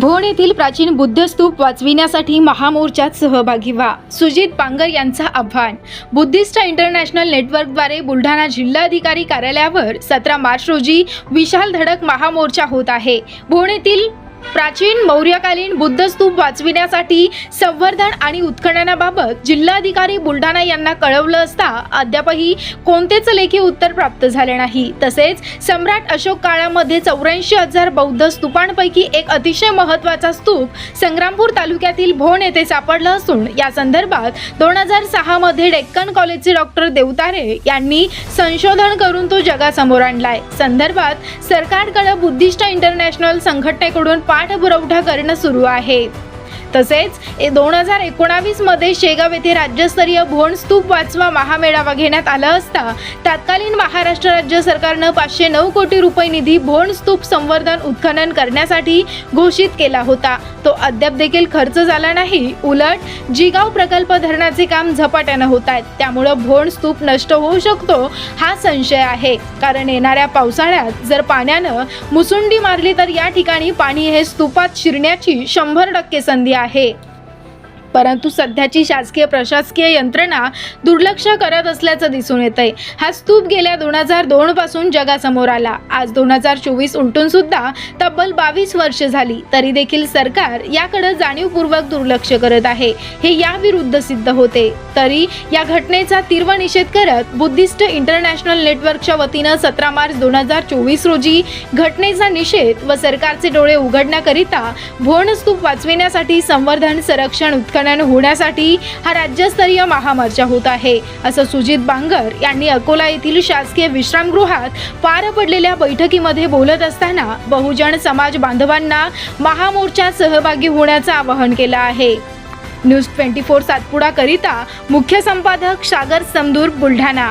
भोण येथील प्राचीन बुद्धस्तूप वाचविण्यासाठी महामोर्चात सहभागी व्हा. सुजित पांगर यांचं आव्हान. बुद्धिस्ट इंटरनॅशनल नेटवर्कद्वारे बुलढाणा जिल्हाधिकारी कार्यालयावर सतरा मार्च रोजी विशाल धडक महामोर्चा होत आहे. भोण येथील प्राचीन मौर्यकालीन बुद्ध स्तूप वाचविण्यासाठी संवर्धन आणि उत्खननाबाबत जिल्हाधिकारी बुलढाणा यांना कळवलं असता अद्यापही कोणतेच लेखी उत्तर प्राप्त झाले नाही. तसेच सम्राट अशोक काळामध्ये चौऱ्याऐंशी हजार बौद्ध स्तूपांपैकी एक अतिशय महत्त्वाचा स्तूप संग्रामपूर तालुक्यातील भोण येथे सापडला असून या संदर्भात दोन हजार सहामध्ये डेक्कन कॉलेजचे डॉक्टर देवतारे यांनी संशोधन करून तो जगासमोर आणलाय. संदर्भात सरकारकडे बुद्धिस्ट इंटरनॅशनल संघटनेकडून पाठपुरवठा करणं सुरू आहे. तसेच दोन हजार एकोणावीसमध्ये शेगाव येथे राज्यस्तरीय भोण स्तूप वाचवा महामेळावा घेण्यात आला असता तत्कालीन महाराष्ट्र राज्य सरकारनं पाचशे नऊ कोटी रुपये निधी भोण स्तूप संवर्धन उत्खनन करण्यासाठी घोषित केला होता. तो अद्याप देखील खर्च झाला नाही. उलट जिगाव प्रकल्प धरणाचे काम झपाट्यानं होत आहेत. त्यामुळं भोण स्तूप नष्ट होऊ शकतो हा संशय आहे. कारण येणाऱ्या पावसाळ्यात जर पाण्यानं मुसुंडी मारली तर या ठिकाणी पाणी हे स्तूपात शिरण्याची शंभर टक्के संधी आहे. परंतु सध्याची शासकीय प्रशासकीय यंत्रणा दुर्लक्ष करत असल्याचं दिसून येत आहे हा स्तूप गेल्या दोन हजार दोन पासून जगासमोर आला. आज दोन हजार चोवीस उलटून सुद्धा तब्बल बावीस वर्ष झाली तरी देखील सरकार याकडे जाणीवपूर्वक दुर्लक्ष करत आहे. हे याविरुद्ध सिद्ध होते. तरी या घटनेचा तीव्र निषेध करत बुद्धिस्ट इंटरनॅशनल नेटवर्कच्या वतीनं सतरा मार्च दोन हजार चोवीस रोजी घटनेचा निषेध व सरकारचे डोळे उघडण्याकरिता भोण स्तूप वाचविण्यासाठी संवर्धन संरक्षण उत्खनन होण्यासाठी हा राज्यस्तरीय महामोर्चा होत आहे. असं सुजित बांगर यांनी अकोला येथील शासकीय विश्रामगृहात पार पडलेल्या बैठकीमध्ये बोलत असताना बहुजन समाज बांधवांना महामोर्चात सहभागी होण्याचं आवाहन केलं आहे. न्यूज ट्वेंटी फोर सातपुडा करिता मुख्य संपादक सागर समदूर बुलढाणा.